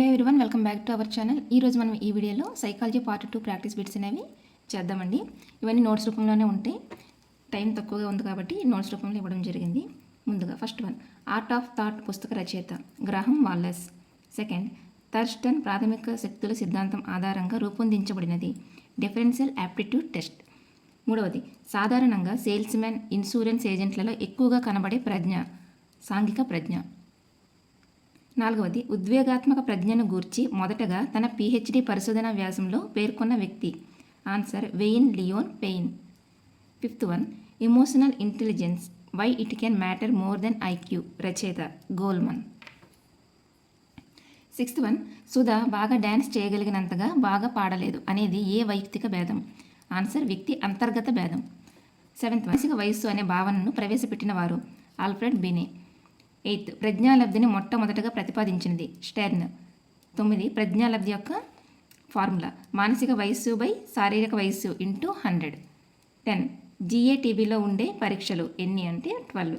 One welcome back to our channel ఈరోజు మనం ఈ వీడియోలో psychology part two practice bits అనేవి చేద్దామండి. ఇవన్నీ నోట్స్ రూపంలోనే ఉంటాయి టైం తక్కువగా ఉంది కాబట్టి నోట్స్ రూపంలో ఇవ్వడం జరిగింది. ముందుగా first one art of thought పుస్తక రచయిత గ్రహం వాల్లెస్. సెకండ్ థర్స్టన్ ప్రాథమిక శక్తుల సిద్ధాంతం ఆధారంగా రూపొందించబడినది. డిఫరెన్షియల్ యాప్టిట్యూడ్ టెస్ట్ మూడవది సాధారణంగా సేల్స్మెన్ ఇన్సూరెన్స్ ఏజెంట్లలో ఎక్కువగా కనబడే ప్రజ్ఞ సాంఘిక ప్రజ్ఞ. నాలుగవది ఉద్వేగాత్మక ప్రజ్ఞను గూర్చి మొదటగా తన పిహెచ్డి పరిశోధన వ్యాసంలో పేర్కొన్న వ్యక్తి. Answer Wayne Leon Payne. Fifth one emotional intelligence. Why it can matter more than IQ రచయిత గోల్మన్. సిక్స్త్ వన్ సుధా బాగా డ్యాన్స్ చేయగలిగినంతగా బాగా పాడలేదు అనేది ఏ వైయక్తిక భేదం? ఆన్సర్ వ్యక్తి అంతర్గత భేదం. సెవెంత్ మానసిక వయస్సు అనే భావనను ప్రవేశపెట్టిన వారు ఆల్ఫ్రెడ్ బినే. ఎయిత్. ప్రజ్ఞాలబ్ధిని మొట్టమొదటగా ప్రతిపాదించినది స్టెర్న్. తొమ్మిది ప్రజ్ఞాలబ్ధి యొక్క ఫార్ములా. మానసిక వయస్సు బై శారీరక వయస్సు ఇంటూ హండ్రెడ్. టెన్ జిఏటీబీలో ఉండే పరీక్షలు ఎన్ని అంటే ట్వెల్వ్.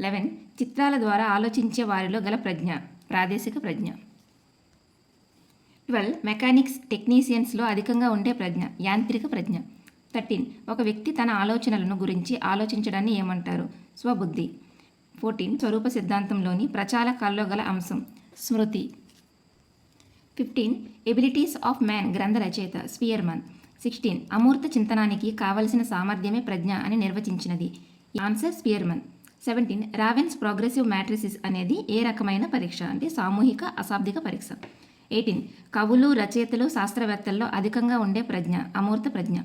లెవెన్ చిత్రాల ద్వారా ఆలోచించే వారిలో గల ప్రజ్ఞ ప్రాదేశిక ప్రజ్ఞ. ట్వెల్వ్ మెకానిక్స్ టెక్నీషియన్స్లో అధికంగా ఉండే ప్రజ్ఞ యాంత్రిక ప్రజ్ఞ. థర్టీన్ ఒక వ్యక్తి తన ఆలోచనలను గురించి ఆలోచించడాన్ని ఏమంటారు? స్వబుద్ధి. ఫోర్టీన్ స్వరూప సిద్ధాంతంలోని ప్రచాలకాల్లో గల అంశం. స్మృతి. ఫిఫ్టీన్ ఎబిలిటీస్ ఆఫ్ మ్యాన్ గ్రంథ రచయిత స్పియర్మన్. సిక్స్టీన్ అమూర్త చింతనానికి కావలసిన సామర్థ్యమే ప్రజ్ఞ అని నిర్వచించినది. Answer Spearman. Seventeen Raven's progressive matrices అనేది ఏ రకమైన పరీక్ష? అంటే సామూహిక అశాబ్దిక పరీక్ష. ఎయిటీన్ కవులు రచయితలు శాస్త్రవేత్తల్లో అధికంగా ఉండే ప్రజ్ఞ అమూర్త ప్రజ్ఞ.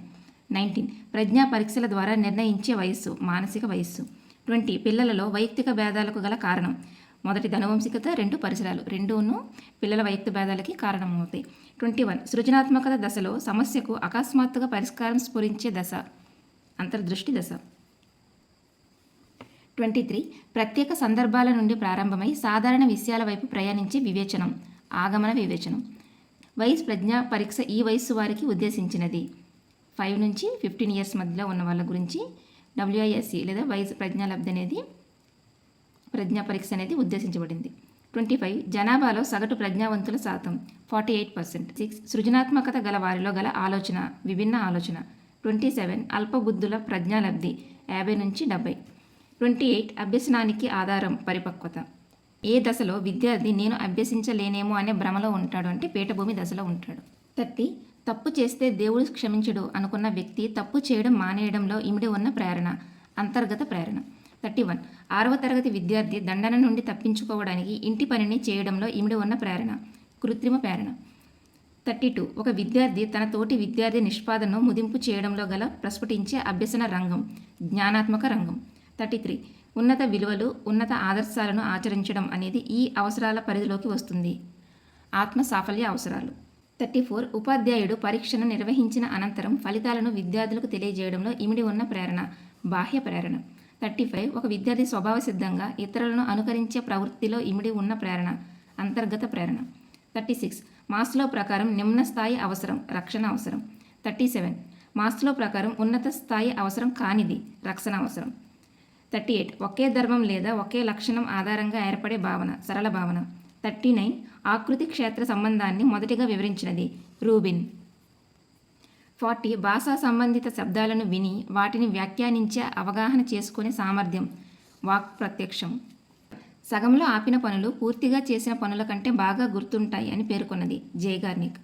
నైన్టీన్ ప్రజ్ఞా పరీక్షల ద్వారా నిర్ణయించే వయస్సు మానసిక వయస్సు. ట్వంటీ పిల్లలలో వైయక్తిక భేదాలకు గల కారణం. మొదటి ధనువంశికత రెండు పరిసరాలు. రెండూను పిల్లల వైయక్తిక భేదాలకి కారణమవుతాయి. ట్వంటీ వన్ సృజనాత్మకత దశలో సమస్యకు అకస్మాత్తుగా పరిష్కారం స్ఫురించే దశ. అంతర్దృష్టి దశ. ట్వంటీ త్రీ ప్రత్యేక సందర్భాల నుండి ప్రారంభమై సాధారణ విషయాల వైపు ప్రయాణించే వివేచనం. ఆగమన వివేచనం. వయసు ప్రజ్ఞా పరీక్ష ఈ వయస్సు వారికి ఉద్దేశించినది. ఫైవ్ నుంచి ఫిఫ్టీన్ ఇయర్స్ మధ్యలో ఉన్న వాళ్ళ గురించి డబ్ల్యూఐఎస్సి లేదా వయసు ప్రజ్ఞాలబ్ధి అనేది ప్రజ్ఞా పరీక్ష అనేది ఉద్దేశించబడింది. ట్వంటీ ఫైవ్ జనాభాలో సగటు ప్రజ్ఞావంతుల శాతం ఫార్టీ ఎయిట్ పర్సెంట్. సిక్స్ సృజనాత్మకత గల వారిలో గల ఆలోచన విభిన్న ఆలోచన. ట్వంటీ సెవెన్ అల్పబుద్ధుల ప్రజ్ఞాలబ్ధి యాభై నుంచి డెబ్బై. ట్వంటీ ఎయిట్ అభ్యసనానికి ఆధారం పరిపక్వత. ఏ దశలో విద్యార్థి నేను అభ్యసించలేనేమో అనే భ్రమలో ఉంటాడు అంటే పీఠభూమి దశలో ఉంటాడు. థర్టీ తప్పు చేస్తే దేవుడు క్షమించడు అనుకున్న వ్యక్తి తప్పు చేయడం మానేయడంలో ఇమిడి ఉన్న ప్రేరణ అంతర్గత ప్రేరణ. Thirty one. ఆరవ తరగతి విద్యార్థి దండన నుండి తప్పించుకోవడానికి ఇంటి పనిని చేయడంలో ఇమిడి ఉన్న ప్రేరణ కృత్రిమ ప్రేరణ. Thirty two. ఒక విద్యార్థి తన తోటి విద్యార్థి నిష్పాదనను ముదింపు చేయడంలో గల ప్రస్ఫుటించే అభ్యసన రంగం జ్ఞానాత్మక రంగం. Thirty three. ఉన్నత విలువలు ఉన్నత ఆదర్శాలను ఆచరించడం అనేది ఈ అవసరాల పరిధిలోకి వస్తుంది. ఆత్మ సాఫల్య అవసరాలు. థర్టీ ఫోర్ ఉపాధ్యాయుడు పరీక్షను నిర్వహించిన అనంతరం ఫలితాలను విద్యార్థులకు తెలియజేయడంలో ఇమిడి ఉన్న ప్రేరణ బాహ్య ప్రేరణ. థర్టీ ఫైవ్ ఒక విద్యార్థి స్వభావ సిద్ధంగా ఇతరులను అనుకరించే ప్రవృత్తిలో ఇమిడి ఉన్న ప్రేరణ అంతర్గత ప్రేరణ. థర్టీ సిక్స్ మాస్లో ప్రకారం నిమ్న స్థాయి అవసరం రక్షణ అవసరం. థర్టీ సెవెన్ మాస్లో ప్రకారం ఉన్నత స్థాయి అవసరం కానిది రక్షణ అవసరం. థర్టీ ఎయిట్ ఒకే ధర్మం లేదా ఒకే లక్షణం ఆధారంగా ఏర్పడే భావన సరళ భావన. థర్టీ నైన్ ఆకృతి క్షేత్ర సంబంధాన్ని మొదటిగా వివరించినది రూబిన్. ఫార్టీ భాషా సంబంధిత శబ్దాలను విని వాటిని వ్యాఖ్యానించే అవగాహన చేసుకునే సామర్థ్యం. వాక్ ప్రత్యక్షం. సగంలో ఆపిన పనులు పూర్తిగా చేసిన పనుల కంటే బాగా గుర్తుంటాయి అని పేర్కొన్నది జైగార్నిక్.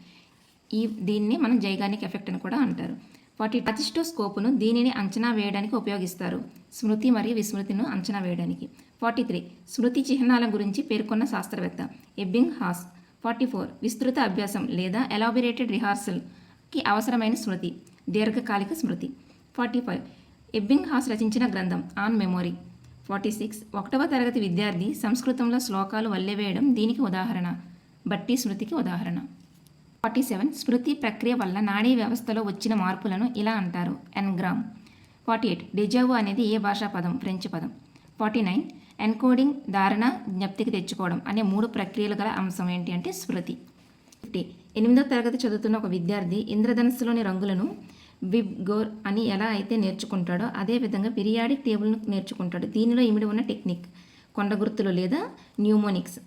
ఈ దీన్ని మనం జైగార్నిక్ ఎఫెక్ట్ అని కూడా అంటారు. ఫార్టీ టచిస్టోస్కోపును దీనిని అంచనా వేయడానికి ఉపయోగిస్తారు. స్మృతి మరియు విస్మృతిను అంచనా వేయడానికి. Forty three. స్మృతి చిహ్నాల గురించి పేర్కొన్న శాస్త్రవేత్త. ఎబ్బింగ్ హాస్. Forty four. విస్తృత అభ్యాసం లేదా ఎలాబొరేటెడ్ రిహార్సల్కి అవసరమైన స్మృతి. దీర్ఘకాలిక స్మృతి. Forty five. ఎబ్బింగ్ హాస్ రచించిన గ్రంథం. On memory. Forty six. ఒకటవ తరగతి విద్యార్థి సంస్కృతంలో శ్లోకాలు వల్లెవేయడం దీనికి ఉదాహరణ. బట్టి స్మృతికి ఉదాహరణ. Forty seven. స్మృతి ప్రక్రియ వల్ల నాడీ వ్యవస్థలో వచ్చిన మార్పులను ఇలా అంటారు. Engram forty eight. డిజావు అనేది ఏ భాషా పదం? ఫ్రెంచ్ పదం. Forty nine. ఎన్కోడింగ్ ధారణ జ్ఞప్తికి తెచ్చుకోవడం అనే మూడు ప్రక్రియలు గల అంశం ఏంటి అంటే స్మృతి. ఎనిమిదో తరగతి చదువుతున్న ఒక విద్యార్థి ఇంద్రధనస్సులోని రంగులను విబ్ గోర్ అని ఎలా అయితే నేర్చుకుంటాడో అదేవిధంగా పిరియాడిక్ టేబుల్ను నేర్చుకుంటాడు. దీనిలో ఇమిడి ఉన్న టెక్నిక్ కొండ గుర్తులు లేదా న్యూమోనిక్స్.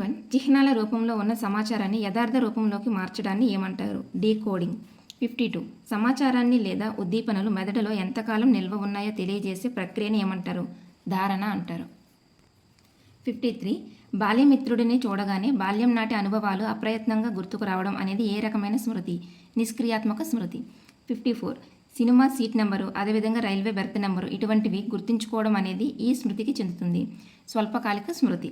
వన్. చిహ్నాల రూపంలో ఉన్న సమాచారాన్ని యథార్థ రూపంలోకి మార్చడాన్ని ఏమంటారు? డీకోడింగ్. Fifty two. సమాచారాన్ని లేదా ఉద్దీపనలు మెదడులో ఎంతకాలం నిల్వ ఉన్నాయో తెలియజేసే ప్రక్రియని ఏమంటారు? ధారణ అంటారు. Fifty three. బాల్యమిత్రుడిని చూడగానే బాల్యం నాటి అనుభవాలు అప్రయత్నంగా గుర్తుకు రావడం అనేది ఏ రకమైన స్మృతి? నిష్క్రియాత్మక స్మృతి. Fifty four. Cinema seat number అదేవిధంగా రైల్వే బెర్త్ నెంబరు ఇటువంటివి గుర్తుంచుకోవడం అనేది ఈ స్మృతికి చెందుతుంది. స్వల్పకాలిక స్మృతి.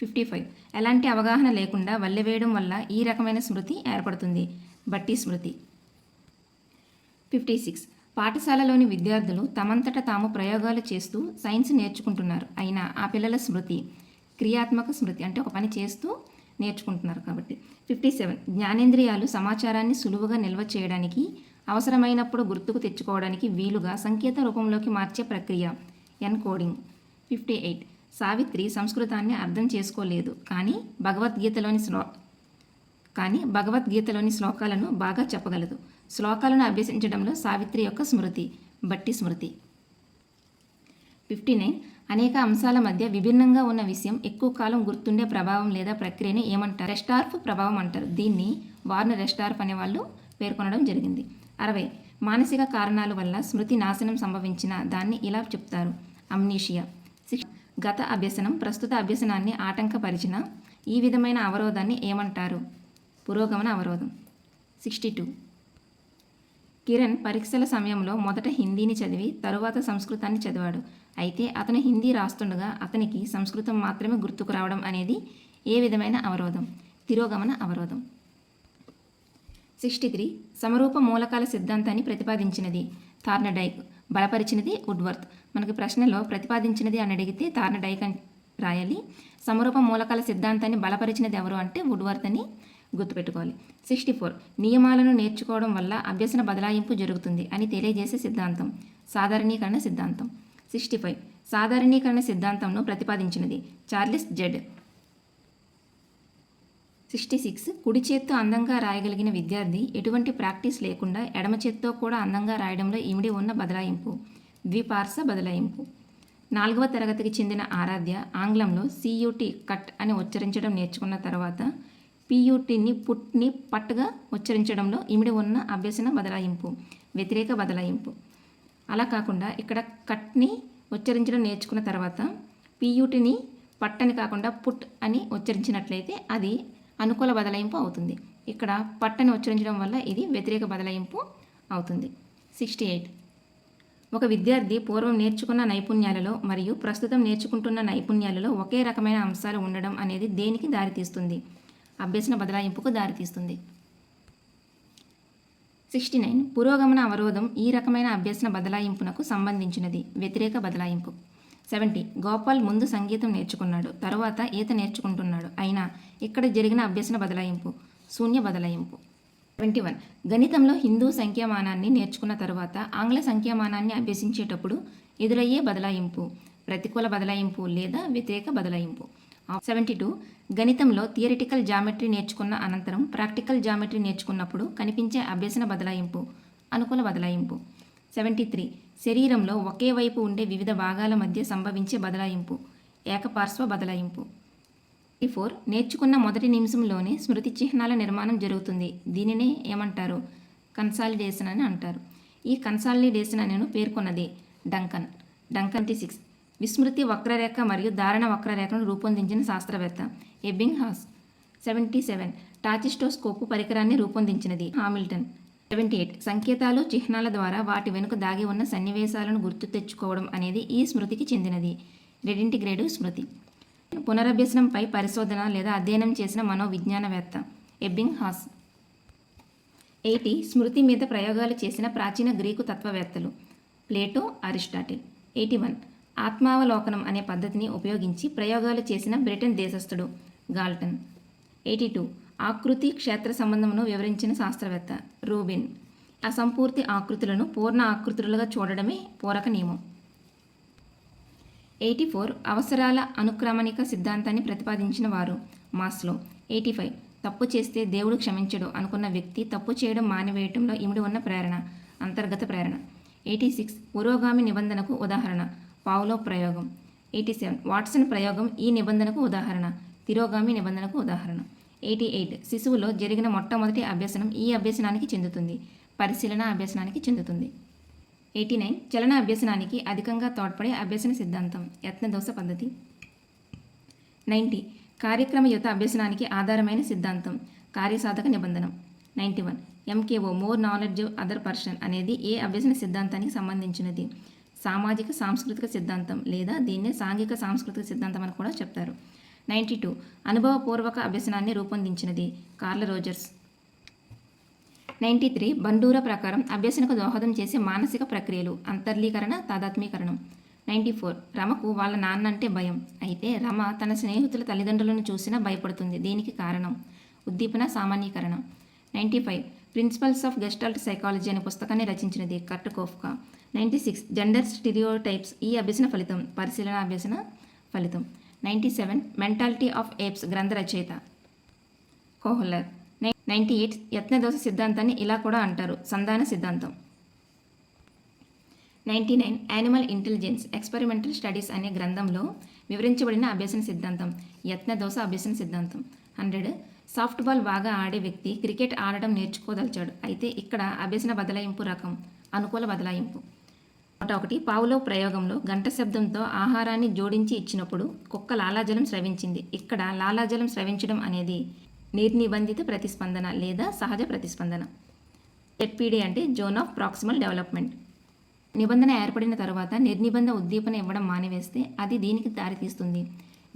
Fifty five. ఎలాంటి అవగాహన లేకుండా వల్లెవేయడం వల్ల ఈ రకమైన స్మృతి ఏర్పడుతుంది? బట్టి స్మృతి. Fifty six. పాఠశాలలోని విద్యార్థులు తమంతట తాము ప్రయోగాలు చేస్తూ సైన్స్ నేర్చుకుంటున్నారు. అయినా ఆ పిల్లల స్మృతి క్రియాత్మక స్మృతి అంటే ఒక పని చేస్తూ నేర్చుకుంటున్నారు కాబట్టి. Fifty seven. జ్ఞానేంద్రియాలు సమాచారాన్ని సులువుగా నిల్వ చేయడానికి అవసరమైనప్పుడు గుర్తుకు తెచ్చుకోవడానికి వీలుగా సంకేత రూపంలోకి మార్చే ప్రక్రియ ఎన్కోడింగ్. Fifty eight. సావిత్రి సంస్కృతాన్ని అర్థం చేసుకోలేదు. కానీ భగవద్గీతలోని శ్లో కానీ భగవద్గీతలోని శ్లోకాలను బాగా చెప్పగలదు. శ్లోకాలను అభ్యసించడంలో సావిత్రి యొక్క స్మృతి బట్టి స్మృతి. ఫిఫ్టీ నైన్ అనేక అంశాల మధ్య విభిన్నంగా ఉన్న విషయం ఎక్కువ కాలం గుర్తుండే ప్రభావం లేదా ప్రక్రియని ఏమంటారు? రెస్టార్ఫ్ ప్రభావం అంటారు. దీన్ని వార్న్ రెస్టార్ఫ్ అనే వాళ్ళు పేర్కొనడం జరిగింది. అరవై. మానసిక కారణాల వల్ల స్మృతి నాశనం సంభవించిన దాన్ని ఇలా చెప్తారు. అమ్నీషియా. గత అభ్యసనం ప్రస్తుత అభ్యసనాన్ని ఆటంకపరిచిన ఈ విధమైన అవరోధాన్ని ఏమంటారు? పురోగమన అవరోధం. సిక్స్టీ టూ కిరణ్ పరీక్షల సమయంలో మొదట హిందీని చదివి తరువాత సంస్కృతాన్ని చదివాడు. అయితే అతను హిందీ రాస్తుండగా అతనికి సంస్కృతం మాత్రమే గుర్తుకు రావడం అనేది ఏ విధమైన అవరోధం? తిరోగమన అవరోధం. సిక్స్టీ త్రీ సమరూప మూలకాల సిద్ధాంతాన్ని ప్రతిపాదించినది థార్నడైక్ బలపరిచినది వుడ్వర్త్. మనకి ప్రశ్నలో ప్రతిపాదించినది అని అడిగితే థార్నడైక్ అని రాయాలి. సమరూప మూలకాల సిద్ధాంతాన్ని బలపరిచినది ఎవరు అంటే వుడ్వర్త్ అని గుర్తుపెట్టుకోవాలి. Sixty four. నియమాలను నేర్చుకోవడం వల్ల అభ్యసన బదలాయింపు జరుగుతుంది అని తెలియజేసే సిద్ధాంతం. సాధారణీకరణ సిద్ధాంతం. Sixty five. సాధారణీకరణ సిద్ధాంతంను ప్రతిపాదించినది. Charles Judd. Sixty six. కుడి చేత్తో అందంగా రాయగలిగిన విద్యార్థి ఎటువంటి ప్రాక్టీస్ లేకుండా ఎడమ చేత్తో కూడా అందంగా రాయడంలో ఇమిడి ఉన్న బదలాయింపు. ద్విపార్శ్వ బదలాయింపు. నాలుగవ తరగతికి చెందిన ఆరాధ్య ఆంగ్లంలో సియుటి కట్ అని ఉచ్చరించడం నేర్చుకున్న తర్వాత పియుటిని పుట్ని పట్టుగా ఉచ్చరించడంలో ఇమిడి ఉన్న అభ్యసన బదలాయింపు వ్యతిరేక బదలాయింపు. అలా కాకుండా ఇక్కడ కట్ని ఉచ్చరించడం నేర్చుకున్న తర్వాత పియుటిని పట్టని కాకుండా పుట్ అని ఉచ్చరించినట్లయితే అది అనుకూల బదలాయింపు అవుతుంది. ఇక్కడ పట్టని ఉచ్చరించడం వల్ల ఇది వ్యతిరేక బదలాయింపు అవుతుంది. Sixty eight. ఒక విద్యార్థి పూర్వం నేర్చుకున్న నైపుణ్యాలలో మరియు ప్రస్తుతం నేర్చుకుంటున్న నైపుణ్యాలలో ఒకే రకమైన అంశాలు ఉండడం అనేది దేనికి దారితీస్తుంది? అభ్యసన బదలాయింపుకు దారితీస్తుంది. Sixty nine. పురోగమన అవరోధం ఈ రకమైన అభ్యసన బదలాయింపునకు సంబంధించినది. వ్యతిరేక బదలాయింపు. సెవెంటీ. గోపాల్ ముందు సంగీతం నేర్చుకున్నాడు. తరువాత ఈత నేర్చుకుంటున్నాడు. అయినా ఇక్కడ జరిగిన అభ్యసన బదలాయింపు శూన్య బదలాయింపు. Twenty one. గణితంలో హిందూ సంఖ్యామానాన్ని నేర్చుకున్న తర్వాత ఆంగ్ల సంఖ్యామానాన్ని అభ్యసించేటప్పుడు ఎదురయ్యే బదలాయింపు ప్రతికూల బదలాయింపు లేదా వ్యతిరేక బదలాయింపు. Seventy two. గణితంలో థియరిటికల్ జామెట్రీ నేర్చుకున్న అనంతరం ప్రాక్టికల్ జామెట్రీ నేర్చుకున్నప్పుడు కనిపించే అభ్యసన బదలాయింపు అనుకూల బదలాయింపు. Seventy three. శరీరంలో ఒకే వైపు ఉండే వివిధ భాగాల మధ్య సంభవించే బదలాయింపు ఏకపార్శ్వ బదలాయింపు. ఈ ఫోర్. నేర్చుకున్న మొదటి నిమిషంలోనే స్మృతి చిహ్నాల నిర్మాణం జరుగుతుంది. దీనినే ఏమంటారు? కన్సాలిడేషన్ అని అంటారు. ఈ కన్సాలిడేషన్ అనేను పేర్కొన్నది డంకన్. Duncan six. విస్మృతి వక్రరేఖ మరియు ధారణ వక్రరేఖను రూపొందించిన శాస్త్రవేత్త ఎబ్బింగ్ హాస్. Seventy seven. టాచిస్టోస్కోపు పరికరాన్ని రూపొందించినది. హామిల్టన్. Seventy eight. సంకేతాలు చిహ్నాల ద్వారా వాటి వెనుక దాగి ఉన్న సన్నివేశాలను గుర్తు తెచ్చుకోవడం అనేది ఈ స్మృతికి చెందినది. రెడింటిగ్రేటివ్ స్మృతి. పునరభ్యసనంపై పరిశోధన లేదా అధ్యయనం చేసిన మనోవిజ్ఞానవేత్త ఎబ్బింగ్ హాస్. ఎయిటీ. స్మృతి మీద ప్రయోగాలు చేసిన ప్రాచీన గ్రీకు తత్వవేత్తలు ప్లేటో అరిస్టాటిల్. Eighty one. ఆత్మావలోకనం అనే పద్ధతిని ఉపయోగించి ప్రయోగాలు చేసిన బ్రిటన్ దేశస్థుడు గాల్టన్. Eighty two. ఆకృతి క్షేత్ర సంబంధమును వివరించిన శాస్త్రవేత్త రూబిన్. అసంపూర్తి ఆకృతులను పూర్ణ ఆకృతులుగా చూడడమే పూరక నియమం. Eighty four. అవసరాల అనుక్రమణిక సిద్ధాంతాన్ని ప్రతిపాదించిన వారు మాస్లో. Eighty five. తప్పు చేస్తే దేవుడు క్షమించడు అనుకున్న వ్యక్తి తప్పు చేయడం మానివేయటంలో ఇమిడి ఉన్న ప్రేరణ అంతర్గత ప్రేరణ. Eighty six. పురోగామి నిబంధనకు ఉదాహరణ. పావులో ప్రయోగం. Eighty seven. వాట్సన్ ప్రయోగం ఈ నిబంధనకు ఉదాహరణ. తిరోగామి నిబంధనకు ఉదాహరణ. Eighty eight. శిశువులో జరిగిన మొట్టమొదటి అభ్యసనం ఈ అభ్యసనానికి చెందుతుంది. పరిశీలన అభ్యసనానికి చెందుతుంది. Eighty nine. చలన అభ్యసనానికి అధికంగా తోడ్పడే అభ్యసన సిద్ధాంతం. యత్నదోష పద్ధతి. నైంటీ. కార్యక్రమయుత అభ్యసనానికి ఆధారమైన సిద్ధాంతం. కార్యసాధక నిబంధన. Ninety one. MKO more knowledge other person అనేది ఏ అభ్యసన సిద్ధాంతానికి సంబంధించినది? సామాజిక సాంస్కృతిక సిద్ధాంతం లేదా దీన్నే సాంఘిక సాంస్కృతిక సిద్ధాంతం అని కూడా చెప్తారు. నైంటీ టూ అనుభవపూర్వక అభ్యసనాన్ని రూపొందించినది కార్ల రోజర్స్. నైంటీ త్రీ బండూర ప్రకారం అభ్యసనకు దోహదం చేసే మానసిక ప్రక్రియలు అంతర్లీకరణ తాదాత్మీకరణం నైంటీ ఫోర్ రమకు వాళ్ళ నాన్న అంటే భయం. అయితే రమ తన స్నేహితుల తల్లిదండ్రులను చూసినా భయపడుతుంది. దీనికి కారణం ఉద్దీపన సామాన్యీకరణ. Ninety five principles of gestalt psychology అనే పుస్తకాన్ని రచించినది Kurt Koffka. Ninety six gender stereotypes ఈ అభ్యసన ఫలితం పరిశీలన అభ్యసన ఫలితం. Ninety seven mentality of apes గ్రంథ రచయిత. కోహ్లర్. నైంటీ ఎయిట్ యత్నదోష సిద్ధాంతాన్ని ఇలా కూడా అంటారు సంధాన సిద్ధాంతం. Ninety nine animal intelligence experimental studies అనే గ్రంథంలో వివరించబడిన అభ్యసన సిద్ధాంతం యత్నదోష అభ్యసన సిద్ధాంతం. హండ్రెడ్ సాఫ్ట్ బాల్ బాగా ఆడే వ్యక్తి క్రికెట్ ఆడడం నేర్చుకోదలిచాడు. అయితే ఇక్కడ అభ్యసన బదలాయింపు రకం అనుకూల బదలాయింపు. నూట ఒకటి పావులో ప్రయోగంలో గంట శబ్దంతో ఆహారాన్ని జోడించి ఇచ్చినప్పుడు కుక్క లాలాజలం స్రవించింది. ఇక్కడ లాలాజలం స్రవించడం అనేది నిర్నిబంధిత ప్రతిస్పందన లేదా సహజ ప్రతిస్పందన. ఎట్పీడీ అంటే జోన్ ఆఫ్ ప్రాక్సిమల్ డెవలప్మెంట్ నిబంధన ఏర్పడిన తర్వాత నిర్నిబంధ ఉద్దీపన ఇవ్వడం మానివేస్తే అది దీనికి దారితీస్తుంది.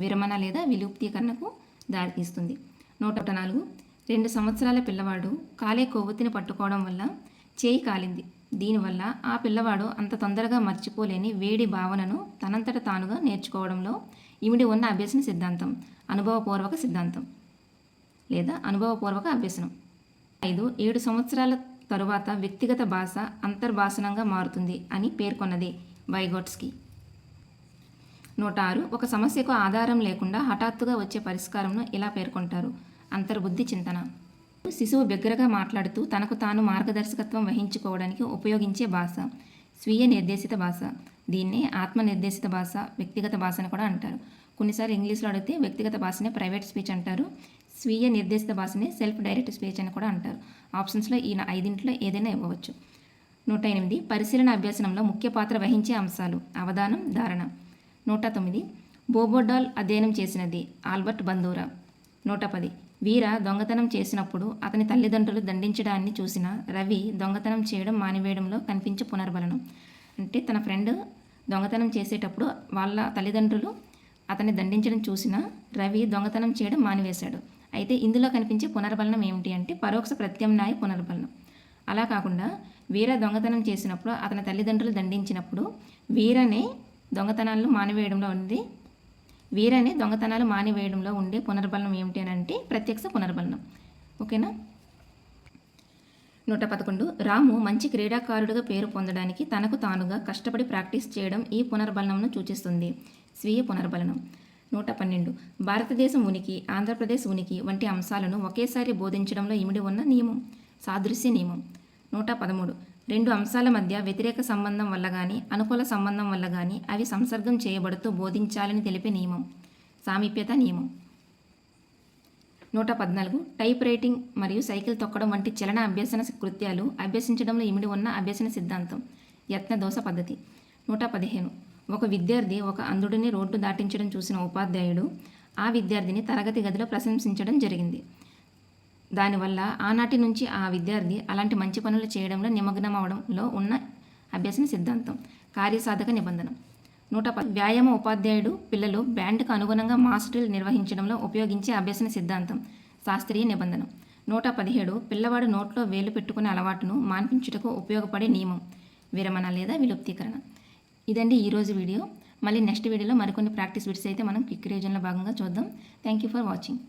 విరమణ లేదా విలుప్తీకరణకు దారితీస్తుంది. నూట నాలుగు రెండు సంవత్సరాల పిల్లవాడు కాలే కొవ్వొత్తిని పట్టుకోవడం వల్ల చేయి కాలింది. దీనివల్ల ఆ పిల్లవాడు అంత తొందరగా మర్చిపోలేని వేడి భావనను తనంతట తానుగా నేర్చుకోవడంలో ఇమిడి ఉన్న అభ్యసన సిద్ధాంతం అనుభవపూర్వక సిద్ధాంతం లేదా అనుభవపూర్వక అభ్యసనం. ఐదు ఏడు సంవత్సరాల తరువాత వ్యక్తిగత భాష అంతర్భాషణంగా మారుతుంది అని పేర్కొన్నది వైగోట్స్కి. నూట ఆరు ఒక సమస్యకు ఆధారం లేకుండా హఠాత్తుగా వచ్చే పరిష్కారంను ఇలా పేర్కొంటారు? అంతర్బుద్ధి చింతన. శిశువు బిగ్గరగా మాట్లాడుతూ తనకు తాను మార్గదర్శకత్వం వహించుకోవడానికి ఉపయోగించే భాష స్వీయ నిర్దేశిత భాష. దీన్నే ఆత్మ నిర్దేశిత భాష వ్యక్తిగత భాష అని కూడా అంటారు. కొన్నిసార్లు ఇంగ్లీష్లో అడిగితే వ్యక్తిగత భాషనే ప్రైవేట్ స్పీచ్ అంటారు. స్వీయ నిర్దేశిత భాషనే సెల్ఫ్ డైరెక్ట్ స్పీచ్ అని కూడా అంటారు. ఆప్షన్స్లో ఈయన ఐదింట్లో ఏదైనా ఇవ్వవచ్చు. నూట ఎనిమిది పరిశీలన అభ్యసనంలో ముఖ్య పాత్ర వహించే అంశాలు అవధానం ధారణ. నూట తొమ్మిది బోబోడాల్ అధ్యయనం చేసినది ఆల్బర్ట్ బందూరా. నూట పది వీర దొంగతనం చేసినప్పుడు అతని తల్లిదండ్రులు దండించడాన్ని చూసిన రవి దొంగతనం చేయడం మానివేయడంలో కనిపించే పునర్బలనం. అంటే తన ఫ్రెండ్ దొంగతనం చేసేటప్పుడు వాళ్ళ తల్లిదండ్రులు అతన్ని దండించడం చూసిన రవి దొంగతనం చేయడం మానివేశాడు. అయితే ఇందులో కనిపించే పునర్బలనం ఏమిటి అంటే పరోక్ష ప్రత్యామ్నాయ పునర్బలనం. అలా కాకుండా వీర దొంగతనం చేసినప్పుడు అతని తల్లిదండ్రులు దండించినప్పుడు వీరనే దొంగతనాలను మానివేయడంలో ఉంది. వీరనే దొంగతనాలు మానివేయడంలో ఉండే పునర్బలనం ఏమిటి అని అంటే ప్రత్యక్ష పునర్బలనం. ఓకేనా? నూట పదకొండు. రాము మంచి క్రీడాకారుడిగా పేరు పొందడానికి తనకు తానుగా కష్టపడి ప్రాక్టీస్ చేయడం ఈ పునర్బలనంను సూచిస్తుంది. స్వీయ పునర్బలనం. నూట పన్నెండు. భారతదేశం ఉనికి ఆంధ్రప్రదేశ్ ఉనికి వంటి అంశాలను ఒకేసారి బోధించడంలో ఇమిడి ఉన్న నియమం సాదృశ్య నియమం. నూట పదమూడు. రెండు అంశాల మధ్య వ్యతిరేక సంబంధం వల్ల కానీ అనుకూల సంబంధం వల్ల కానీ అవి సంసర్గం చేయబడుతూ బోధించాలని తెలిపే నియమం. సామీప్యత నియమం. నూట పద్నాలుగు. టైప్ రైటింగ్ మరియు సైకిల్ తొక్కడం వంటి చలన అభ్యసన కృత్యాలు అభ్యసించడంలో ఇమిడి ఉన్న అభ్యసన సిద్ధాంతం. యత్న దోష పద్ధతి. నూట పదిహేను. ఒక విద్యార్థి ఒక అంధుడిని రోడ్డు దాటించడం చూసిన ఉపాధ్యాయుడు ఆ విద్యార్థిని తరగతి గదిలో ప్రశంసించడం జరిగింది. దానివల్ల ఆనాటి నుంచి ఆ విద్యార్థి అలాంటి మంచి పనులు చేయడంలో నిమగ్నం అవడంలో ఉన్న అభ్యసన సిద్ధాంతం కార్యసాధక నిబంధన. నూట ప వ్యాయామ ఉపాధ్యాయుడు పిల్లలు బ్యాండ్కు అనుగుణంగా మాస్టర్లు నిర్వహించడంలో ఉపయోగించే అభ్యసన సిద్ధాంతం శాస్త్రీయ నిబంధన. నూట పదిహేడు పిల్లవాడు నోట్లో వేలు పెట్టుకునే అలవాటును మాన్పించుటకు ఉపయోగపడే నియమం విరమణ లేదా విలుప్తీకరణ. ఇదండి ఈరోజు వీడియో. మళ్ళీ నెక్స్ట్ వీడియోలో మరికొన్ని ప్రాక్టీస్ బిట్స్ అయితే మనం క్విక్ రీజన్లో భాగంగా చూద్దాం. Thank you for watching.